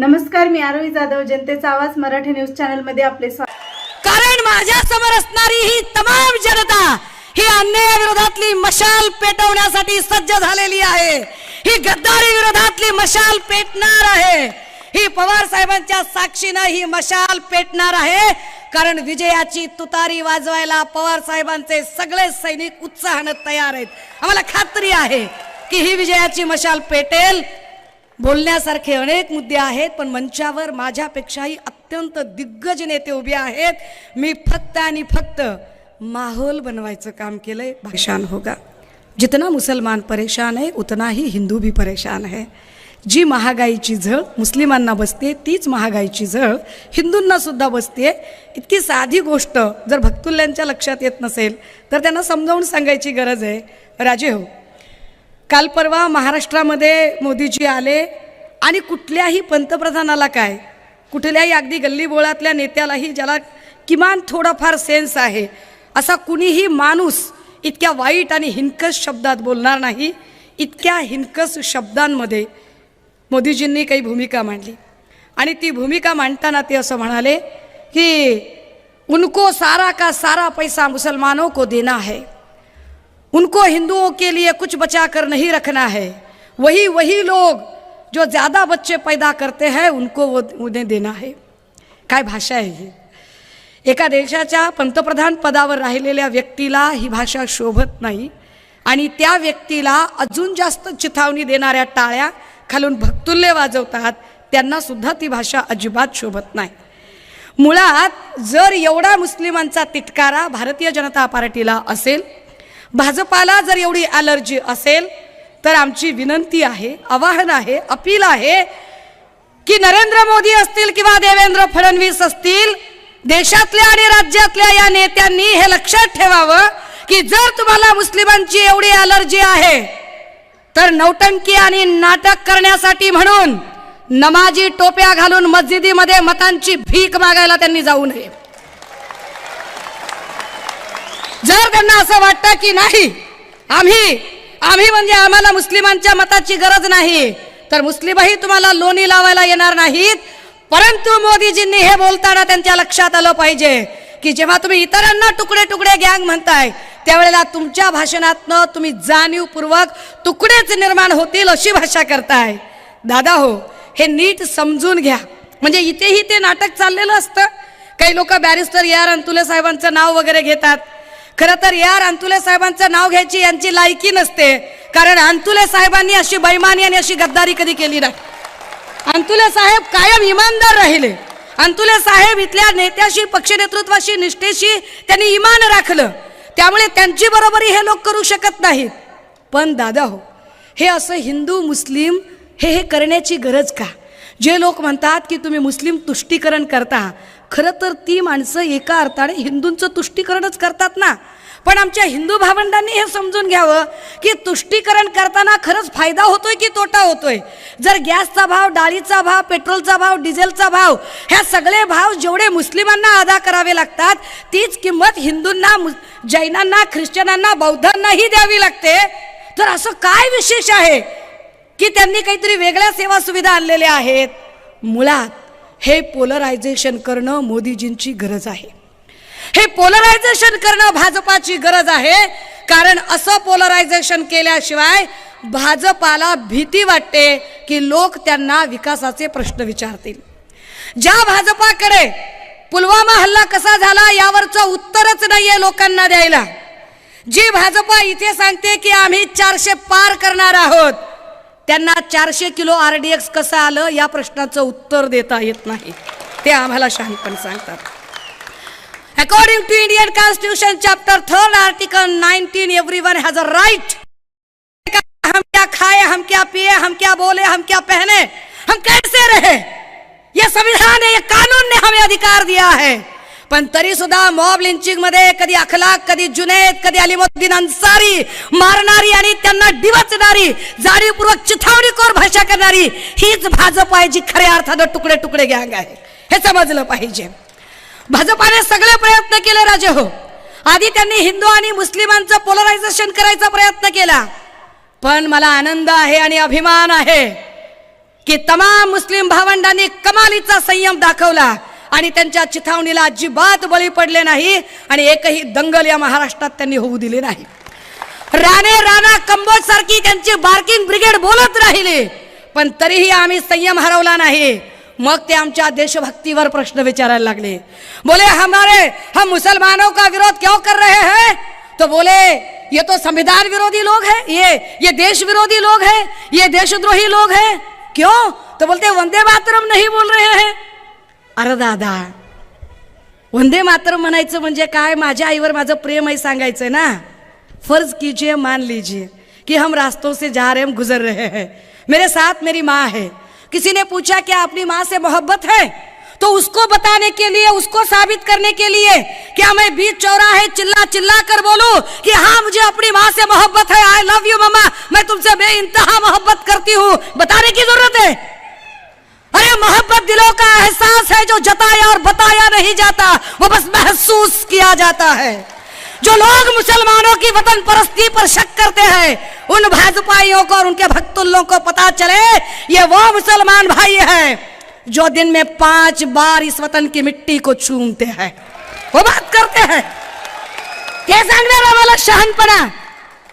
नमस्कार मी आरोही जाधव जनतेचा आवाज मराठी न्यूज चॅनलमध्ये आपले स्वागत. कारण माझ्यासमोर असणारी ही तमाम जनता ही अन्याया विरोधातली मशाल पेटवण्यासाठी सज्ज झालेली आहे. ही गद्दारी विरोधातली मशाल पेटणार आहे. ही पवार साहेबांच्या साक्षीनं ही मशाल पेटणार आहे. कारण विजयाची तुतारी वाजवायला पवार साहेबांचे सगळे सैनिक उत्साहानं तयार आहेत. आम्हाला खात्री आहे की ही विजयाची मशाल पेटेल बोलण्यासारखे अनेक मुद्दे आहेत पण मंचावर माझ्यापेक्षाही अत्यंत दिग्गज नेते उभे आहेत. मी फक्त आणि फक्त माहोल बनवायचं काम केलंय परेशान होगा जितना मुसलमान परेशान आहे उतना ही हिंदू भी परेशान है जी महागाईची झळ मुस्लिमांना बसते तीच महागाईची झळ हिंदूंना सुद्धा बसते. इतकी साधी गोष्ट जर भक्तुल्यांच्या लक्षात येत नसेल तर त्यांना समजावून सांगायची गरज आहे. राजे हो काल परवा महाराष्ट्रामध्ये मोदीजी आले. आणि कुठल्याही पंतप्रधानाला काय कुठल्याही अगदी गल्लीबोळातल्या नेत्यालाही ज्याला किमान थोडाफार सेन्स आहे असा कुणीही माणूस इतक्या वाईट आणि हिनकस शब्दात बोलणार नाही. इतक्या हिनकस शब्दांमध्ये मोदीजींनी काही भूमिका मांडली. आणि ती भूमिका मांडताना ते असं म्हणाले की उनको सारा का सारा पैसा मुसलमानों को देना है. उनको हिंदुओं के लिए कुछ बचा कर नहीं रखना है। वही वही लोग जो ज़्यादा बच्चे पैदा करते हैं उनको वो उन्हें देना है। काय भाषा आहे ही एका देशाच्या पंतप्रधान पदावर राहिलेल्या व्यक्तीला ही भाषा शोभत नाही आणि त्या व्यक्तीला अजून जास्त चिथावणी देणाऱ्या टाळ्या खालून भक्तुल्य वाजवतात त्यांना सुद्धा ती भाषा अजिबात शोभत नाही. मुळात जर एवढा मुस्लिमांचा तिटकारा भारतीय जनता पार्टीला असेल भाजपाला जर एवढी ॲलर्जी असेल तर आमची विनंती आहे आवाहन आहे अपील आहे की नरेंद्र मोदी असतील किंवा देवेंद्र फडणवीस असतील देशातल्या आणि राज्यातल्या या नेत्यांनी हे लक्षात ठेवावं की जर तुम्हाला मुस्लिमांची एवढी ॲलर्जी आहे तर नौटंकी आणि नाटक करण्यासाठी म्हणून नमाजी टोप्या घालून मस्जिदीमध्ये मतांची भीक मागायला त्यांनी जाऊ नये. जर त्यांना असं वाटतं की नाही आम्ही आम्ही म्हणजे आम्हाला मुस्लिमांच्या मताची गरज नाही तर मुस्लिमही तुम्हाला लोणी लावायला येणार नाहीत. परंतु मोदीजींनी हे बोलताना त्यांच्या लक्षात आलं पाहिजे की जेव्हा तुम्ही इतरांना तुकडे तुकडे गँग म्हणताय त्यावेळेला तुमच्या भाषणातनं तुम्ही जाणीवपूर्वक तुकडेच निर्माण होतील अशी भाषा करताय. दादा हो हे नीट समजून घ्या. म्हणजे इथेही ते नाटक चाललेलं असतं. काही लोक बॅरिस्टर यार अंतुले साहेबांचं नाव वगैरे घेतात. खरं तर यार अंतुले साहेबांचं नाव घ्यायची यांची लायकी नसते. कारण अंतुले साहेबांनी अशी बैमानी आणि अशी गद्दारी कधी केली नाही. अंतुले साहेब कायम इमानदार राहिले. अंतुले साहेब इथल्या नेत्याशी पक्षनेतृत्वाशी निष्ठेशी त्यांनी इमान राखलं. त्यामुळे त्यांची बरोबरी हे लोक करू शकत नाहीत. पण दादा हो हे असं हिंदू मुस्लिम हे हे करण्याची गरज का? जे लोक म्हणतात की तुम्ही मुस्लिम तुष्टीकरण करता खरं तर ती माणसं एका अर्थाने हिंदूंचं तुष्टीकरणच करतात ना. पण आमच्या हिंदू भावंडांनी हे समजून घ्यावं की तुष्टीकरण करताना खरंच फायदा होतोय की तोटा होतोय? जर गॅसचा भाव डाळीचा भाव पेट्रोलचा भाव डिझेलचा भाव ह्या सगळे भाव जेवढे मुस्लिमांना अदा करावे लागतात तीच किंमत हिंदूंना जैनांना ख्रिश्चनांना बौद्धांनाही द्यावी लागते. तर असं काय विशेष आहे की त्यांनी काहीतरी वेगळ्या सेवा सुविधा आणलेल्या आहेत? मुळात हे पोलरायझेशन करणं मोदीजींची गरज आहे. हे पोलरायझेशन करणं भाजपाची गरज आहे कारण असं पोलरायझेशन केल्याशिवाय भाजपाला भीती वाटते की लोक त्यांना विकासाचे प्रश्न विचारतील. ज्या भाजपाकडे पुलवामा हल्ला कसा झाला यावरचं उत्तरच नाहीये लोकांना द्यायला. जी भाजपा इथे सांगते की आम्ही चारशे पार करणार आहोत त्यांना चारशे किलो आर डी एक्स कसं आलं या प्रश्नाचं उत्तर देता येत नाही. ते आम्हाला शहाणपण सांगतात. According to Indian constitution chapter third article 19 everyone has a right हम क्या खाए हम क्या पिए हम क्या बोले हम क्या पहने हम कैसे रहे? ये संविधान है ये कानून ने हमें अधिकार दिया है। पण तरी सुद्धा मॉब लिंचिंगमध्ये कधी अखलाक कधी जुनेद कधी अलिमुद्दीन अन्सारी मारणारी आणि त्यांना डिवचणारी जाणीवपूर्वक चिथावणीखोर भाषा करणारी हीच भाजप आहे जी खऱ्या अर्थानं तुकडे तुकडे गँग आहे. हे समजलं पाहिजे. भाजपाने सगळे प्रयत्न केले राजे हो. आधी त्यांनी हिंदू आणि मुस्लिमांचं पोलरायझेशन करायचा प्रयत्न केला. पण मला आनंद आहे आणि अभिमान आहे की तमाम मुस्लिम भावंडांनी कमालीचा संयम दाखवला. आणि त्यांच्या चिथावणीला अजिबात बळी पडले नाही आणि एकही दंगल या महाराष्ट्रात त्यांनी होऊ दिली नाही. राणे राणा कंबोज सारखी त्यांची बार्किंग ब्रिगेड बोलत राहिली पण तरीही आम्ही संयम हरवला नाही. मग ते आमच्या देशभक्तीवर प्रश्न विचारायला लागले. बोले हमारे हम मुसलमानों का विरोध क्यों कर रहे हैं? तो बोले ये तो संविधान विरोधी लोग हैं ये ये देश विरोधी लोग हैं ये देशद्रोही लोग हैं. क्यों? तो बोलते वंदे मातरम नहीं बोल रहे हैं। अरे दादा, वंदे मातरम म्हणायचं म्हणजे काय? माझ्या आईवर माझं प्रेम आहे सांगायचं ना? फ़र्ज़ कीजिए, मान लीजिए कि हम रास्तों से जा रहे, हम गुजर रहे हैं। मेरे साथ मेरी माँ है। किसी ने पूछा क्या अपनी माँ से मोहब्बत है? तो उसको बताने के लिए, उसको साबित करने के लिए, क्या मैं बीच चौराहे चिल्ला चिल्ला कर बोलूँ कि हाँ मुझे अपनी माँ से मोहब्बत है आई लव यू मम्मा मैं तुमसे बे बेइंतहा मोहब्बत करती हूँ। बताने की ज़रूरत है। अरे मोहब्बत दिलों का एहसास है जो जताया और बताया नहीं जाता, वो बस महसूस किया जाता है। जो लोग मुसलमानों की वतन परस्ती पर शक करते हैं, उन भाजपाइयों को और उनके भक्तुल्लों को पता चले, ये वो मुसलमान भाई है जो दिन में पाँच बार इस वतन की मिट्टी को चूमते हैं। वो बात करते हैं। ते सांगणार आम्हाला शहाणपणा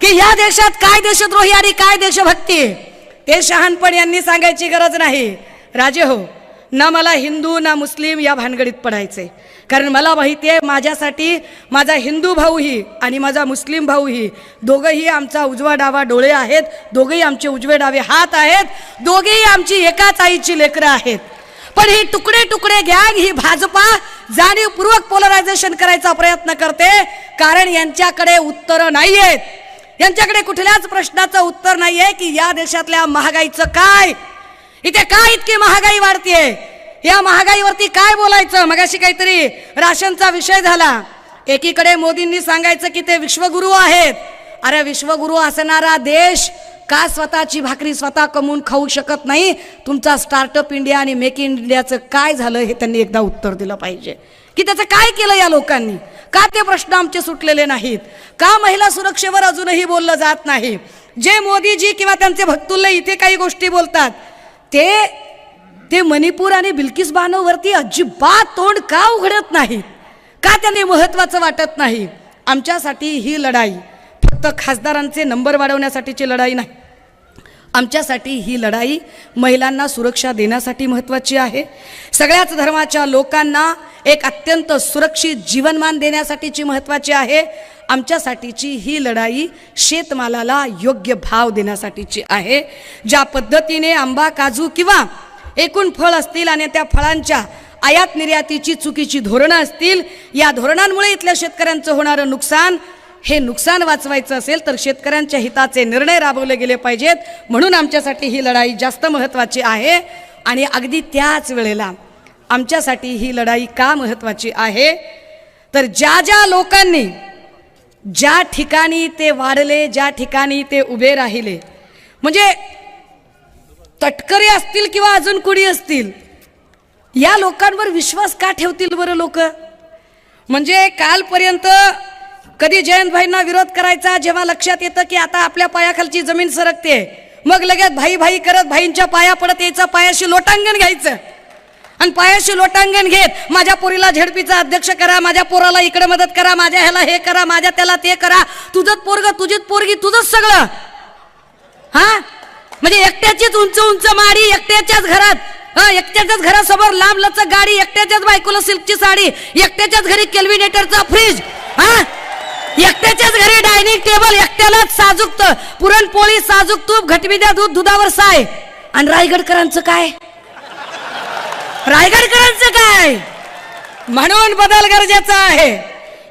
की या देशात, काय देशद्रोही आणि काय देशभक्ती? ते शहाणपण यांनी सांगायची गरज नाही। राजे हो ना मला हिंदू ना मुस्लिम या भानगडीत पडायचे. कारण मला माहिती आहे माझ्यासाठी माझा हिंदू भाऊही आणि माझा मुस्लिम भाऊही दोघंही आमचा उजवा डावा डोळे आहेत दोघेही आमचे उजवे डावे हात आहेत दोघेही आमची एकाच आईची लेकरं आहेत. पण ही तुकडे तुकडे गँग ही भाजपा जाणीवपूर्वक पोलरायझेशन करायचा प्रयत्न करते कारण यांच्याकडे उत्तरं नाही आहेत यांच्याकडे कुठल्याच प्रश्नाचं उत्तर नाही आहे की या देशातल्या महागाईचं काय? इथे काय इतकी महागाई वाढतीये? या महागाईवरती काय बोलायचं? मगाशी काहीतरी राशनचा विषय झाला. एकीकडे मोदींनी सांगायचं की ते विश्वगुरु आहेत. अरे विश्वगुरु असणारा देश का स्वतःची भाकरी स्वतः कमवून खाऊ शकत नाही? तुमचा स्टार्टअप इंडिया आणि मेक इन इंडियाचं काय झालं हे त्यांनी एकदा उत्तर दिलं पाहिजे. की त्याचं काय केलं या लोकांनी? का ते प्रश्न आमचे सुटलेले नाहीत? का महिला सुरक्षेवर अजूनही बोललं जात नाही? जे मोदीजी किंवा त्यांचे भक्तुल्ले इथे काही गोष्टी बोलतात ते ते मणिपूर आणि बिल्किस बानोवरती अजिबात तोंड का उघडत नाहीत? का त्यांनी महत्त्वाचं वाटत नाही? आमच्यासाठी ही लढाई फक्त खासदारांचे नंबर वाढवण्यासाठीची लढाई नाही. आमच्यासाठी ही लढाई महिलांना सुरक्षा देण्यासाठी महत्त्वाची आहे. सगळ्याच धर्माच्या लोकांना एक अत्यंत सुरक्षित जीवनमान देण्यासाठीची महत्त्वाची आहे. आमच्यासाठीची ही लढाई शेतमालाला योग्य भाव देण्यासाठीची आहे. ज्या पद्धतीने आंबा काजू किंवा एकूण फळ असतील आणि त्या फळांच्या आयात निर्यातीची चुकीची धोरणं असतील या धोरणांमुळे इथल्या शेतकऱ्यांचं होणारं नुकसान हे नुकसान वाचवायचं असेल तर शेतकऱ्यांच्या हिताचे निर्णय राबवले गेले पाहिजेत. म्हणून आमच्यासाठी ही लढाई जास्त महत्त्वाची आहे. आणि अगदी त्याच वेळेला आमच्यासाठी ही लढाई का महत्त्वाची आहे? तर ज्या ज्या लोकांनी ज्या ठिकाणी ते वाढले ज्या ठिकाणी ते उभे राहिले म्हणजे तटकरे असतील किंवा अजून कुणी असतील या लोकांवर विश्वास का ठेवतील बरं लोक? म्हणजे कालपर्यंत कधी जयंतभाईंना विरोध करायचा जेव्हा लक्षात येतं की आता आपल्या पायाखालची जमीन सरकते मग लगेच भाई भाई करत भाईंच्या पाया पडत यायचं पायाशी लोटांगण घ्यायचं. आणि पायाशी लोटांगण घेत माझ्या पोरीला झेडपीचा अध्यक्ष करा माझ्या पोराला इकडे मदत करा माझ्या ह्याला हे करा माझ्या त्याला ते करा. तुझंच पोरग तुझीच पोरगी तुझंच सगळं. हा? म्हणजे एकट्याचीच उंच उंच माडी एकट्याच्याच घरात हा एकट्याच्याच घरासमोर लांब लचक गाडी एकट्याच्याच बायकोला सिल्कची साडी एकट्याच्याच घरी केल्विनेटरचा फ्रीज हा? एकट्याच्याच घरी डायनिंग टेबल एकट्यालाच साजूक पुरणपोळी साजूक तूप घटमिद्या दूध दुधावर साय. आणि रायगडकरांचं काय? रायगडकरांचं काय? म्हणून बदल गरजेचा आहे.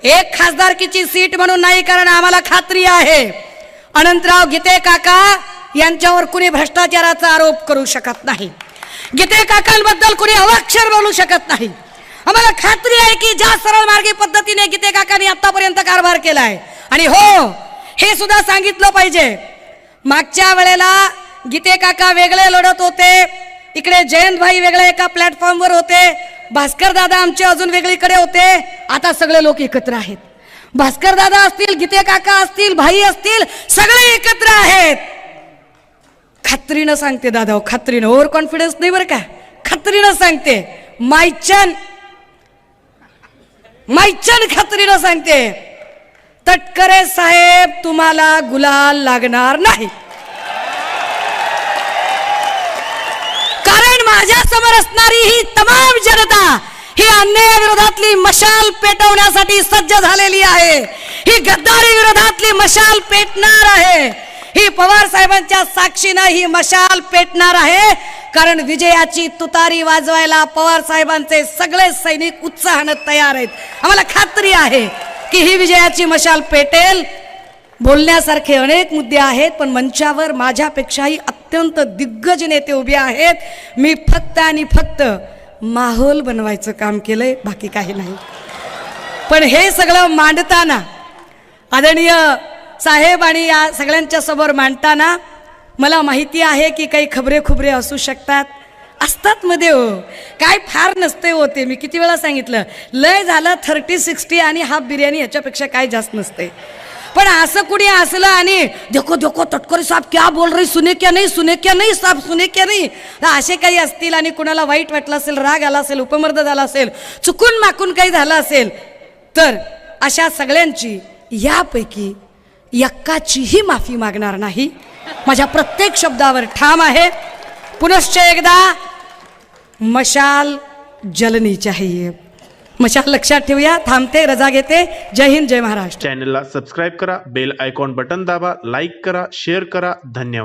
एक खासदारकीची सीट म्हणून नाही कारण आम्हाला खात्री आहे. अनंतराव गीते काका यांच्यावर कुणी भ्रष्टाचाराचा आरोप करू शकत नाही. गीते काकांबद्दल कुणी अवाक्षर बोलू शकत नाही. आम्हाला खात्री आहे की ज्या सरळ मार्गी पद्धतीने गीते काकांनी आतापर्यंत कारभार आहे आणि हो हे सुद्धा सांगितलं पाहिजे. मागच्या वेळेला गीते काका वेगळे लढत होते. इकडे जयंत भाई वेगळे एका प्लॅटफॉर्मवर होते. भास्कर दादा आमचे अजून वेगळीकडे होते. आता सगळे लोक एकत्र आहेत. भास्कर दादा असतील गीते काका असतील भाई असतील सगळे एकत्र आहेत. खात्रीनं सांगते दादा हो, खात्रीनं. ओव्हर कॉन्फिडन्स नाही बरं का? खात्रीनं सांगते. मायचन मायचन खात्रीनं सांगते तटकरे साहेब तुम्हाला गुलाल लागणार नाही. कारण माझ्यासमोर असणारी ही तमाम जनता ही अन्याय विरोधातली मशाल पेटवण्यासाठी सज्ज झालेली आहे. ही गद्दारी विरोधातली मशाल पेटणार आहे. ही पवार साहेबांच्या साक्षीनं ही मशाल पेटणार आहे. कारण विजयाची तुतारी वाजवायला पवार साहेबांचे सगळे सैनिक उत्साहानं तयार आहेत. आम्हाला खात्री आहे की ही विजयाची मशाल पेटेल बोलण्यासारखे अनेक मुद्दे आहेत पण मंचावर माझ्यापेक्षाही अत्यंत दिग्गज नेते उभे आहेत. मी फक्त आणि फक्त माहोल बनवायचं काम केलंय बाकी काही नाही. पण हे सगळं मांडताना आदरणीय साहेब आणि या सगळ्यांच्या समोर मांडताना मला माहिती आहे की काही खबरे खुबरे असू शकतात. असतात मध्ये हो. काय फार नसते होते मी किती वेळा सांगितलं लय झालं थर्टी सिक्स्टी आणि हाफ बिर्याणी ह्याच्यापेक्षा काय जास्त नसते पण असं कुणी असलं आणि देखो देखो तटकरी साहेब क्या बोल रही सुने क्या नाही सुने क्या नाही साहेब सुने क्या नाही. असे काही असतील आणि कुणाला वाईट वाटलं असेल राग आला असेल उपमर्द झाला असेल चुकून माकून काही झालं असेल तर अशा सगळ्यांची यापैकी यक्काचीही माफी मागणार नाही. माझ्या प्रत्येक शब्दावर ठाम आहे. पुनश्च एकदा मशाल जलनी चाहिए. मशाल लक्षात ठेवूया थांबते रजा घेते. जय हिंद जय महाराष्ट्र. चॅनलला सबस्क्राईब करा बेल आयकॉन बटन दाबा लाईक करा शेअर करा. धन्यवाद.